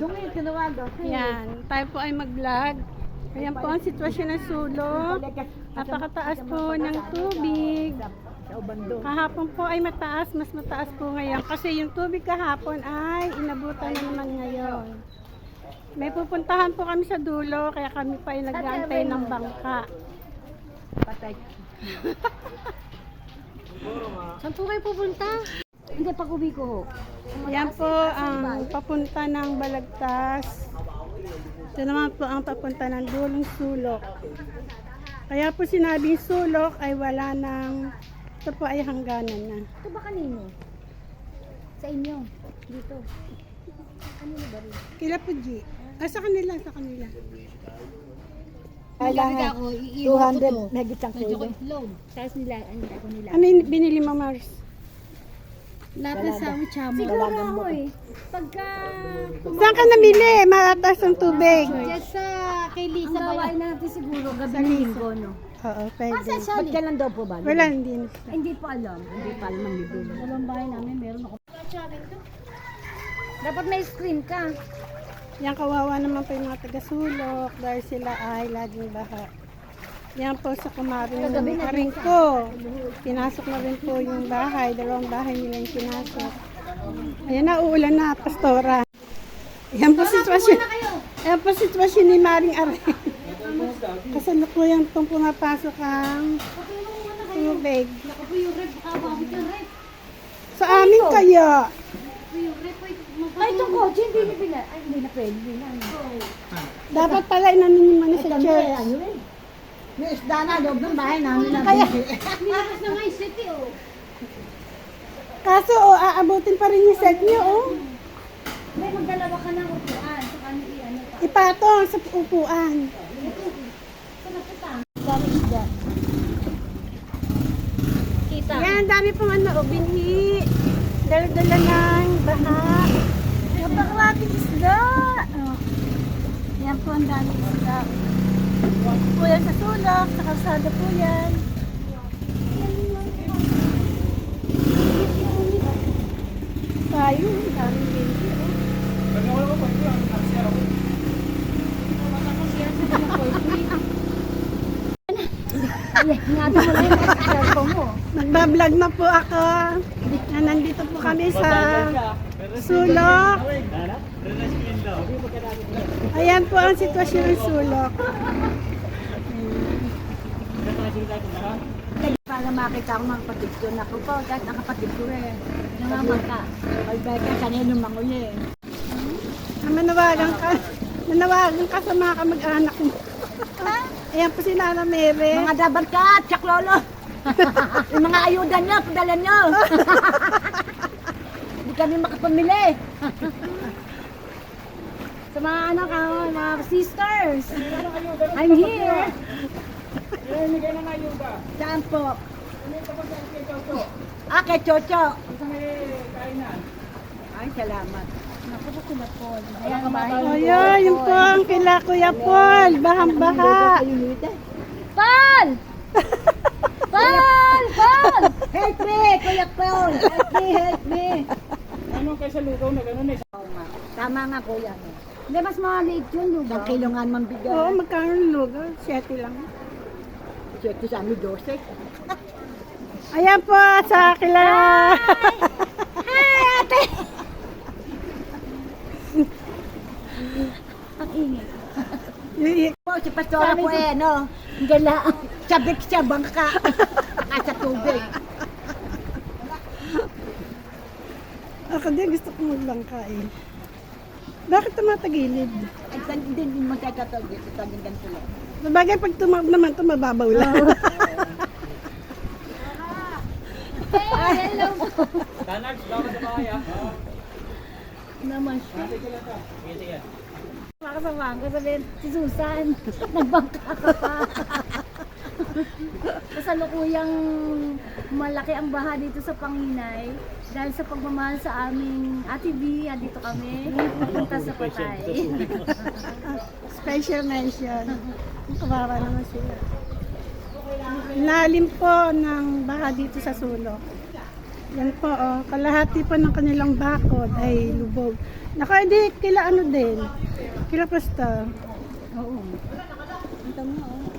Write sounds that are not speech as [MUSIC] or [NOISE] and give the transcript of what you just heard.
Dungi, tinawagan. Yan, tayo po ay mag-vlog. Ayan po ang sitwasyon ng sulok. Napakataas po ng tubig. Kahapon po ay mataas, mas mataas po ngayon. Kasi yung tubig kahapon ay inabutan na naman ngayon. May pupuntahan po kami sa dulo, kaya kami pa ay nag-aantay ng bangka. Patay. [LAUGHS] Saan po kayo pupunta? Hindi, pag uwi ko. Yan po ang papunta ng Balagtas. Ito naman po ang papunta ng dulong sulok. Kaya po sinabing sulok ay wala ng, ito po ay hangganan na. Ito ba kanino? Sa inyo? Dito? Kanino ba rin? Kila po G. Ah, sa kanila, sa kanila. Kailangan 200 megit ang kilo. Tapos nila, ano ako nila. Ano yung binili mo, Mars? Na sa amin chamo. Siguro ako eh. Pagka... Saan ka namili? Mataas ang tubig. Diyan sa kay Lisa Ang gawain natin siguro gabi ng linggo, no? Oo, pwede. Ba't kailan daw po ba? Wala, hindi na. Hindi po alam. Hindi pa alam ang libro. Walang bahay namin, meron ako. Dapat may screen ka. Yan kawawa naman po yung mga taga-sulok dahil sila ay laging baha. Yan po sa kumarin ng aring ko. Pinasok na rin po yung bahay. Dalawang bahay nila yung pinasok. Ayan na, uulan na, pastora. Yan po sitwasyon. Yan po sitwasyon ni Maring Aring. Kasalukuyan pong pumapasok ang tubig. Rep. Sa amin kaya. Ay itong kotse, hindi na pila. Ay, hindi na pwede. Dapat pala inanin yung mga sa church. Ano eh? May isda na, loob ng bahay namin na Kaya, [LAUGHS] Nilakas na nga yung city, oh. Kaso, oh, aabutin pa rin yung set niyo, oh. May magdalawa ka ng upuan. Sa kanya i-ano pa. Ipatong sa upuan. Sa. Dami isda. Kita. Yan, dami pong ano, oh, binhi. Dala-dala ng baha. Napakaraming isda. Oh. Yan po ang daming isda. Po yan sa sulok, sa kalsada po yan. Tayo, daming binhi. Oh. Nagbablog na po ako. Na nandito po kami sa sulok. Ayan po ang sitwasyon ng sulok. Para makita ko mga kapatid ko. Naku po, kahit ang kapatid ko eh. Nangamangka. Pagbeka, kanino manguli eh. Na manawagan ka. Manawagan ka sa mga kamag-anak mo. [LAUGHS] Ayan po si Nana Mere. Mga dabar ka, tsak lolo. [LAUGHS] yung mga ayuda niyo, padala niyo. [LAUGHS] Hindi kami makapamili. Sa mga anak mga sisters. I'm here. Saan po? Ah, kay Chocho. Ay, salamat. Naku po sila po. Ayan, Ayan, yun po ang kila Kuya Paul. Bahang-baha. Paul! [LAUGHS] Paul! Paul! Help me! Kuya Paul! Help me! Help me! Ano kayo sa lugaw na gano'n eh? Tama nga kuya. Hindi, mas maliit yun, lugaw. Ang kilo nga naman Oo, magkano ng lugaw? Siyete lang. Ito sa amin, 12. [LAUGHS] Ayan po sa kila. Hi, ate! Ang ingay. Po, si Pastora po eh, no? Gala. Sabik siya, bangka. At sa tubig. Ako din gusto ko maglangka eh. Bakit tumatagilid? Ay, hindi hindi mo. Ito taging ganito lang. Sabagay pag tumawag naman, tumababaw lang. Ay, hello po. Tanag, dapat sa bahay ah. Naman siya. Sige. Sige, sige. Makasama ko sabihin, si Susan, [LAUGHS] nagbangka ka pa. Kasalukuyang malaki ang baha dito sa Panginay dahil sa pagmamahal sa aming Ate B, dito kami pupunta sa Patay. Special mention. [LAUGHS] Kawawa naman sila. Lalim po ng baha dito sa sulok. Yan po, oh. Kalahati pa ng kanilang bakod ay lubog. Naka, hindi, kila ano din. Kila pastor. Oo. Ito mo, oh.